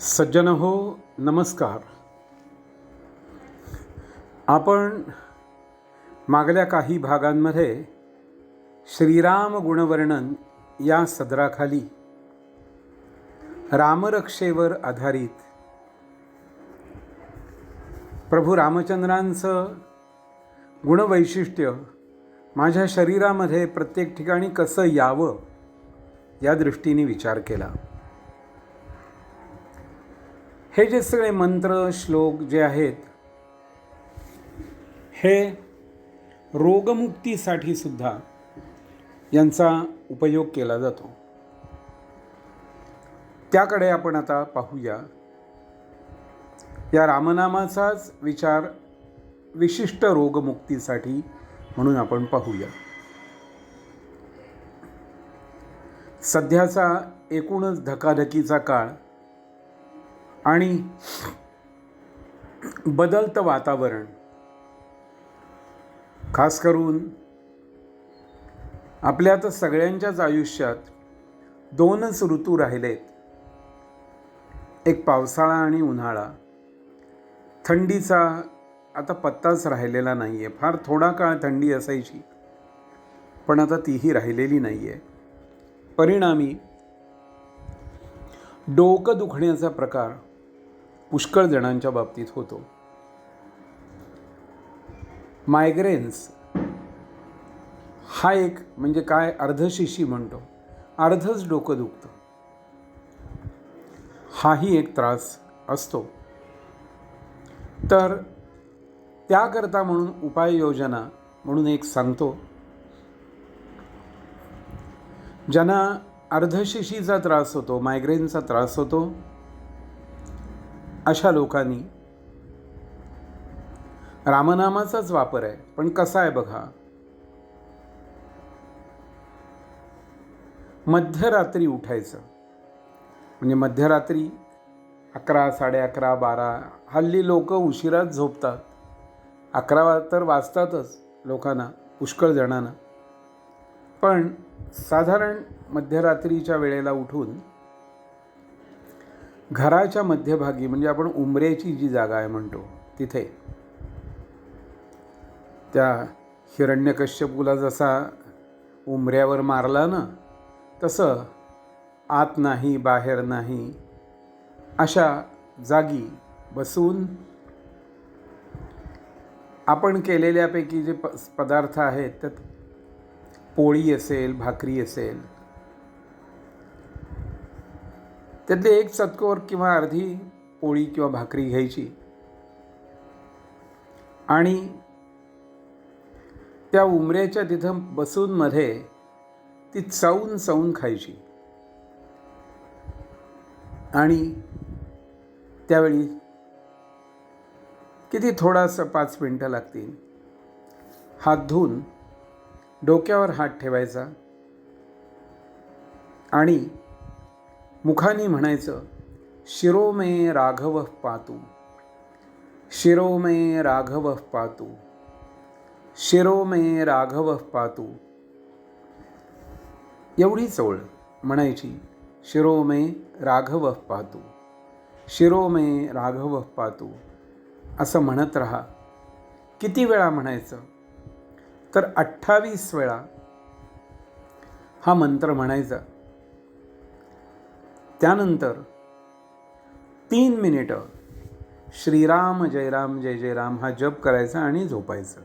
सज्जन हो नमस्कार. आपण मागल्या काही भागांमध्ये श्रीराम गुणवर्णन या सदराखाली रामरक्षेवर आधारित प्रभू रामचंद्रांचं गुणवैशिष्ट्य माझ्या शरीरामध्ये प्रत्येक ठिकाणी कसं यावं या दृष्टीने विचार केला. हे जे सगळे मंत्र श्लोक जे आहेत हे रोगमुक्तीसाठी सुद्धा यांचा उपयोग केला जातो. त्याकडे आपण आता पाहूया. या रामनामाचाच विचार विशिष्ट रोगमुक्तीसाठी म्हणून आपण पाहूया. सध्याचा एकूणच धकाधकीचा काळ आणि बदलतं वातावरण. खास करून आपल्या तर सगळ्यांच्याच आयुष्यात दोनच ऋतू राहिलेत. एक पावसाळा आणि उन्हाळा. थंडीचा आता पत्ताच राहिलेला नाही आहे फार थोडा काळ थंडी असायची पण आता तीही राहिलेली नाही आहे परिणामी डोकं दुखण्याचा प्रकार पुष्कळ जणांच्या बाबतीत होतो. मायग्रेन्स हा एक म्हणजे काय? अर्धशिशी म्हणतो. अर्धच डोकं दुखतं. हाही एक त्रास असतो. तर त्याकरता म्हणून उपाययोजना म्हणून एक सांगतो. ज्यांना अर्धशिशीचा त्रास होतो मायग्रेनचा त्रास होतो अशा लोकांनी रामनामाचाच वापर आहे. पण कसा आहे बघा? मध्यरात्री उठायचं. म्हणजे मध्यरात्री अकरा साडे अकरा बारा हल्ली लोक उशिराच झोपतात. अकरा तर वाजतातच लोकांना पुष्कळ जणांना. पण साधारण मध्यरात्रीच्या वेळेला उठून घराच्या मध्यभागी म्हणजे आपण उंबऱ्याची जी जागा आहे म्हणतो तिथे. त्या हिरण्यकश्यपूला जसा उंबऱ्यावर मारला ना तसं आत नाही बाहेर नाही अशा जागी बसून आपण केलेल्यापैकी जे प पदार्थ आहेत त्यात पोळी असेल भाकरी असेल त्यातले एक चतकोर किंवा अर्धी पोळी किंवा भाकरी घ्यायची. आणि त्या उमऱ्याच्या तिथं बसूनमध्ये ती चावून चावून खायची. आणि त्यावेळी किती थोडासा पाच मिनटं लागतील. हात धुवून डोक्यावर हात ठेवायचा. आणि मुखाने म्हणायचं शिरो मे राघव पातू शिरो मे राघव पातू शिरो मे राघव पातू. एवढी ओळ म्हणायची शिरो मे राघव पातू शिरो मे राघव पातू. असं म्हणत राहा. किती वेळा म्हणायचं? तर अठ्ठावीस वेळा. हा मंत्र म्हणायचा त्यानंतर तीन मिनिटं श्रीराम जयराम जय जय राम हा जप करायचा आणि झोपायचं.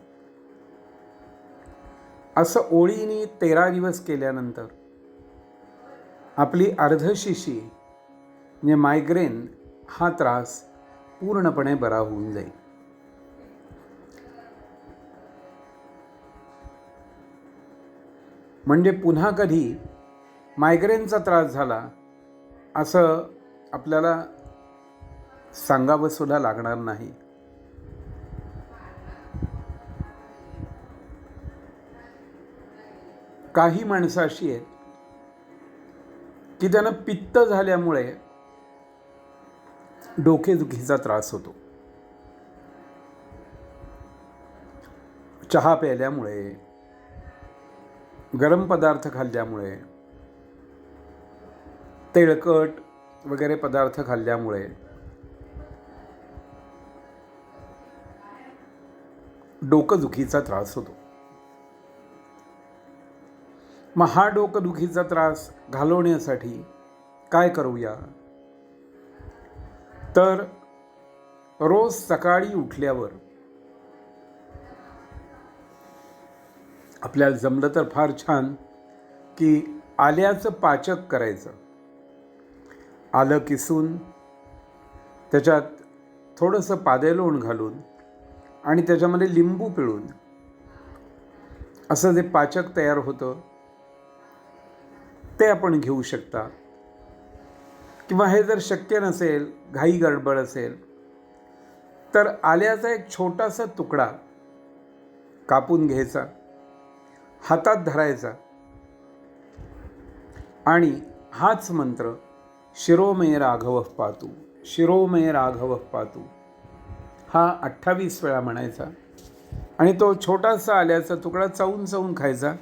असं ओळीने तेरा दिवस केल्यानंतर आपली अर्धशिशी म्हणजे मायग्रेन हा त्रास पूर्णपणे बरा होऊन जाईल. म्हणजे पुन्हा कधी मायग्रेनचा त्रास झाला असं आपल्याला सांगावं सुद्धा लागणार नाही. काही माणसं अशी आहेत की त्यांना पित्त झाल्यामुळे डोकेदुखीचा त्रास होतो. चहा प्यायल्यामुळे गरम पदार्थ खाल्ल्यामुळे तेलकट वगैरे पदार्थ खाल्ल्यामुळे. डोकंदुखीचा त्रास होतो. मग हा डोकंदुखीचा त्रास घालवण्यासाठी काय करूया? तर रोज सकाळी उठल्यावर आपल्याला जमलं तर फार छान की आल्याचं पाचक करायचं. आलं किसून त्याच्यात थोडंसं पादेलोण घालून आणि त्याच्यामध्ये लिंबू पिळून असं जे पाचक तयार होतं ते आपण घेऊ शकता. किंवा हे जर शक्य नसेल घाई गडबड असेल तर आल्याचा एक छोटासा तुकडा कापून घ्यायचा हातात धरायचा आणि हाच मंत्र शिरोमय राघव पातू शिरोमय राघव पातू. हा अठ्ठावीस वेळा म्हणायचा. आणि तो छोटासा आल्याचा तुकडा चावून चावून खायचा.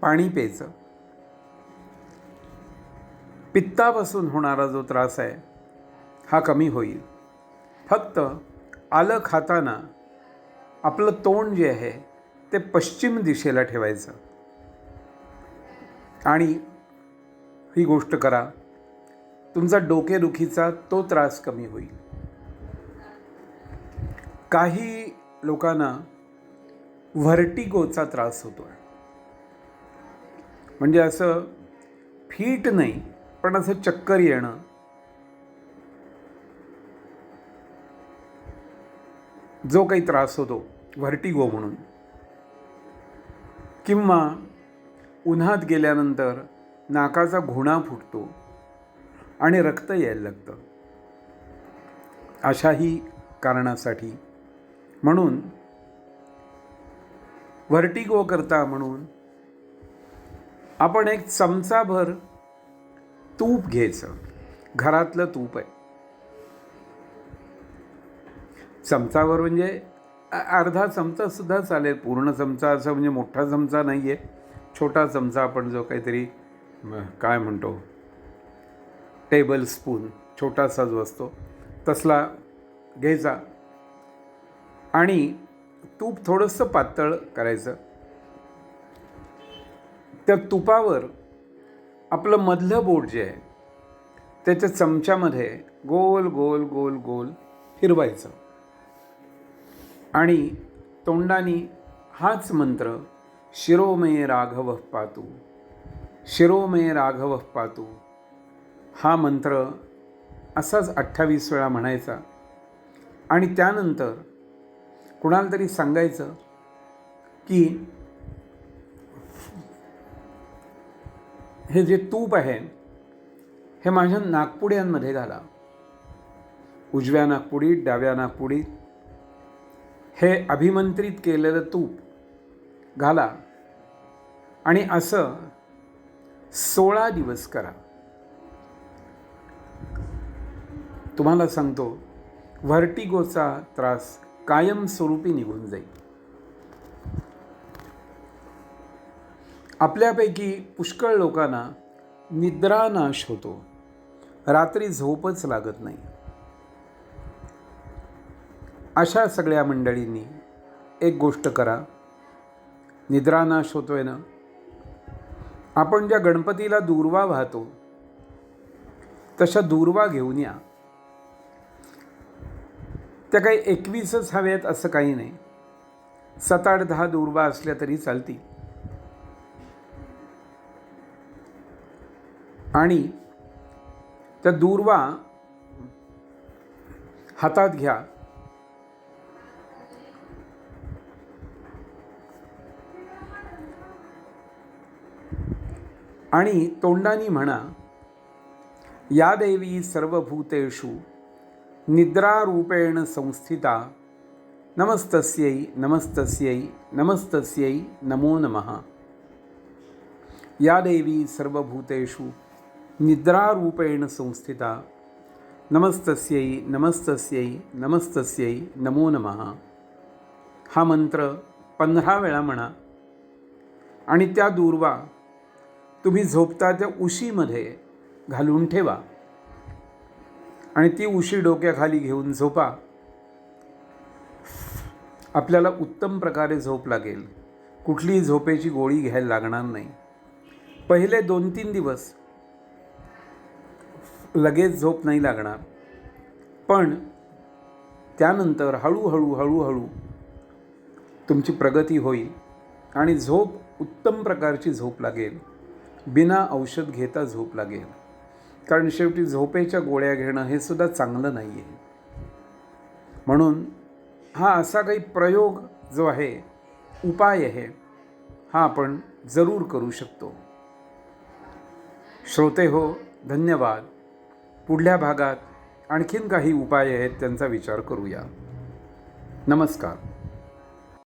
पाणी प्यायचं. पित्तापासून होणारा जो त्रास आहे हा कमी होईल. फक्त आलं खाताना आपलं तोंड जे आहे ते पश्चिम दिशेला ठेवायचं. आणि ही गोष्ट करा. तुमचा डोकेदुखीचा तो त्रास कमी होईल. काही लोकांना व्हर्टिगोचा त्रास होतो आहे म्हणजे असं फीट नाही पण असं चक्कर येणं. जो काही त्रास होतो व्हर्टिगो म्हणून. किंवा उन्हात गेल्यानंतर नाकाचा घुणा फुटतो. आणि रक्त यायला लागतं. अशाही कारणासाठी म्हणून व्हर्टिगो करता म्हणून आपण एक चमचाभर तूप घ्यायचं. घरातलं तूप आहे. चमचावर म्हणजे अर्धा चमचा सुद्धा चालेल. पूर्ण चमचा असं म्हणजे मोठा चमचा नाही आहे छोटा चमचा आपण जो काहीतरी काय म्हणतो? टेबल स्पून छोटासा जो असतो तसला घ्यायचा. आणि तूप थोडंसं पातळ करायचं. त्या तुपावर आपलं मधलं बोट जे आहे त्याच्या चमच्यामध्ये गोल गोल गोल गोल फिरवायचं आणि तोंडाने हाच मंत्र शिरोमय राघव पातू शिरोमय राघव पातू हा मंत्र असाच अठ्ठावीस वेळा म्हणायचा. आणि त्यानंतर कुणाला तरी सांगायचं की हे जे तूप आहे हे माझ्या नागपुड्यांमध्ये घाला उजव्या नागपुडीत डाव्या नागपुडीत. हे अभिमंत्रित केलेलं तूप घाला आणि असं सोळा दिवस करा. तुम्हाला सांगतो व्हर्टिगोचा त्रास कायमस्वरूपी निघून जाईल. आपल्यापैकी पुष्कळ लोकांना निद्रानाश होतो. रात्री झोपच लागत नाही. अशा सगळ्या मंडळींनी एक गोष्ट करा निद्रानाश होतोय ना? आपण ज्या गणपतीला दूर्वा वाहतो तशा दूर्वा घेऊन या. त्या काही एकवीसच हव्यात असं काही नाही. सात आठ दहा दूर्वा असल्या तरी चालतील. आणि त्या दूर्वा हातात घ्या. आणि तोंडानी म्हणा या देवी सर्वभूतेषु निद्रारूपेण संस्थिता। नमस्तस्यै नमस्तस्यै नमस्तस्यै नमो नमः। या देवी सर्वभूतेषु निद्रारूपेण संस्थिता। नमस्तस्यै नमस्तस्यै नमस्तस्यै नमो नमः। हा मंत्र पंधरा वेळा म्हणा। आणि त्या दूर्वा तुम्ही झोपता त्या उशीमध्ये घालून ठेवा. आणि ती उशी डोक्याखाली घेऊन झोपा. आपल्याला उत्तम प्रकारे झोप लागेल. कुठलीही झोपेची गोळी घ्यायला लागणार नाही. पहिले दोन तीन दिवस लगेच झोप नाही लागणार. पण त्यानंतर हळूहळू हळूहळू तुमची प्रगती होईल आणि झोप उत्तम प्रकारची झोप लागेल. बिना औषध घेता झोप लागेल. कारण शेवटी झोपेच्या गोळ्या घेणं हे सुद्धा चांगलं नाही आहे म्हणून हा असा काही प्रयोग जो आहे उपाय आहे हा आपण जरूर करू शकतो. श्रोते हो धन्यवाद. पुढल्या भागात आणखीन काही उपाय आहेत त्यांचा विचार करूया. नमस्कार.